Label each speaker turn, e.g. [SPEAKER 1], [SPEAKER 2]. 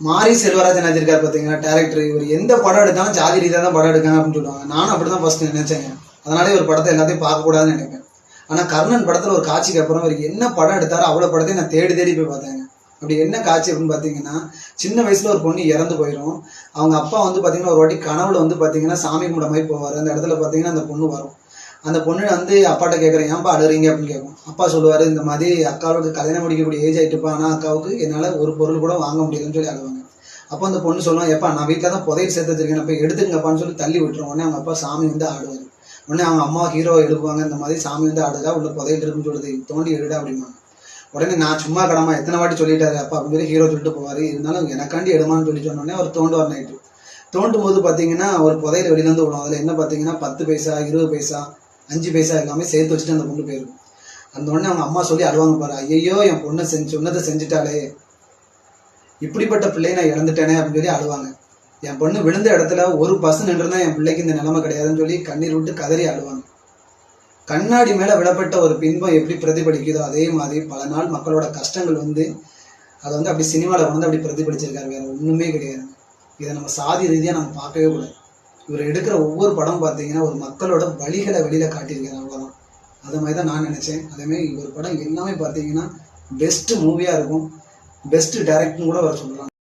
[SPEAKER 1] மாரி செல்வராஜன் நடிச்சிருக்காரு பார்த்தீங்கன்னா டேரக்டர் இவர் எந்த படம் எடுத்தாலும் ஜாதி ரீதியாக தான் படம் எடுக்காங்க அப்படின்னு சொல்லுவாங்க. நானும் அப்படி தான் ஃபர்ஸ்ட் நினைச்சேன். அதனாலே ஒரு படத்தை எல்லாத்தையும் பார்க்கக்கூடாதுன்னு நினைப்பேன். ஆனால் கர்ணன் படத்தில் ஒரு காட்சிக்கு அப்புறம் அவர் என்ன படம் எடுத்தாரோ அவ்வளோ படத்தையும் நான் தேடி தேடி போய் பார்த்தேங்க. அப்படி என்ன காட்சி அப்படின்னு பார்த்தீங்கன்னா சின்ன வயசில் ஒரு பொண்ணு இறந்து போயிடும். அவங்க அப்பா வந்து பார்த்தீங்கன்னா ஒரு வாட்டி கனவுல வந்து பார்த்தீங்கன்னா சாமி கும்பிட மாதிரி போவார். அந்த இடத்துல பார்த்தீங்கன்னா அந்த பொண்ணு வரும். அந்த பொண்ணு வந்து அப்பாட்ட கேட்குறேன் ஏன்ப்பா அழுறீங்க? அப்படின்னு கேட்கும். அப்பா சொல்லுவார் இந்த மாதிரி அக்காவுக்கு கல்யாணம் முடிக்கக்கூடிய ஏஜ் ஆகிட்டுப்பா ஆனால் அக்காவுக்கு என்னால் ஒரு பொருள் கூட வாங்க முடியலன்னு சொல்லி அழுவாங்க. அப்போ அந்த பொண்ணு சொல்லுவோம் எப்பா நான் வீட்டில் தான் புதையல் சேர்த்து வச்சிருக்கேன். போய் எடுத்துங்கப்பான்னு சொல்லி தள்ளி விட்டுரும். உடனே அவங்க அப்பா சாமி வந்து ஆடுவார். உடனே அவங்க அம்மா ஹீரோ எழுப்புவாங்க. இந்த மாதிரி சாமி வந்து ஆடுதா உள்ள புதையல் இருக்குன்னு சொல்லுது. தோண்டி எடுடா அப்படிம்பாங்க. உடனே நான் சும்மா கடமா எத்தனை வாட்டி சொல்லிட்டாரு அப்பா? அப்படின்னு சொல்லி ஹீரோ சொல்லிட்டு போவார். இருந்தாலும் எனக்காண்டி எடுமான்னு சொல்லி சொன்னோடனே அவர் தோண்டுவார் நைட்டு தோண்டும் போது பார்த்தீங்கன்னா ஒரு புதையில வெளியிலேருந்து விடும் அதில் என்ன பார்த்தீங்கன்னா பத்து பைசா இருபது பைசா அஞ்சு பைசா எல்லாமே சேர்த்து வச்சுட்டு அந்த பொண்ணு போயிருக்கும் அந்த உடனே அவங்க அம்மா சொல்லி அழுவாங்க பாரு ஐயோ என் பொண்ணை செஞ்சு சொன்னதை செஞ்சுட்டாளே. இப்படிப்பட்ட பிள்ளையை நான் இழந்துட்டேனே அப்படின்னு சொல்லி அழுவாங்க. என் பொண்ணு விழுந்த இடத்துல ஒரு பசு நின்றுனா என் பிள்ளைக்கு இந்த நிலைமை கிடையாதுன்னு சொல்லி கண்ணீர் விட்டு கதறி அழுவாங்க. கண்ணாடி மேல விடப்பட்ட ஒரு பின்பம் எப்படி பிரதிபலிக்குதோ அதே மாதிரி பல நாள் மக்களோட கஷ்டங்கள் வந்து அதை வந்து அப்படி சினிமாவில் வந்து அப்படி பிரதிபலிச்சிருக்காரு வேற ஒன்றுமே கிடையாது. இதை நம்ம சாதி ரீதியாக நம்ம பார்க்கவே கூடாது. இவர் எடுக்கிற ஒவ்வொரு படம் பார்த்தீங்கன்னா ஒரு மக்களோட வழிகளை வெளியில காட்டியிருக்காரு அவ்வளோதான் அது மாதிரி தான் நான் நினைச்சேன். அதே மாதிரி இவர் படம் எல்லாமே பார்த்தீங்கன்னா பெஸ்ட் மூவியாக இருக்கும். பெஸ்ட் டைரக்ட்னு கூட அவர் சொல்லலாம்.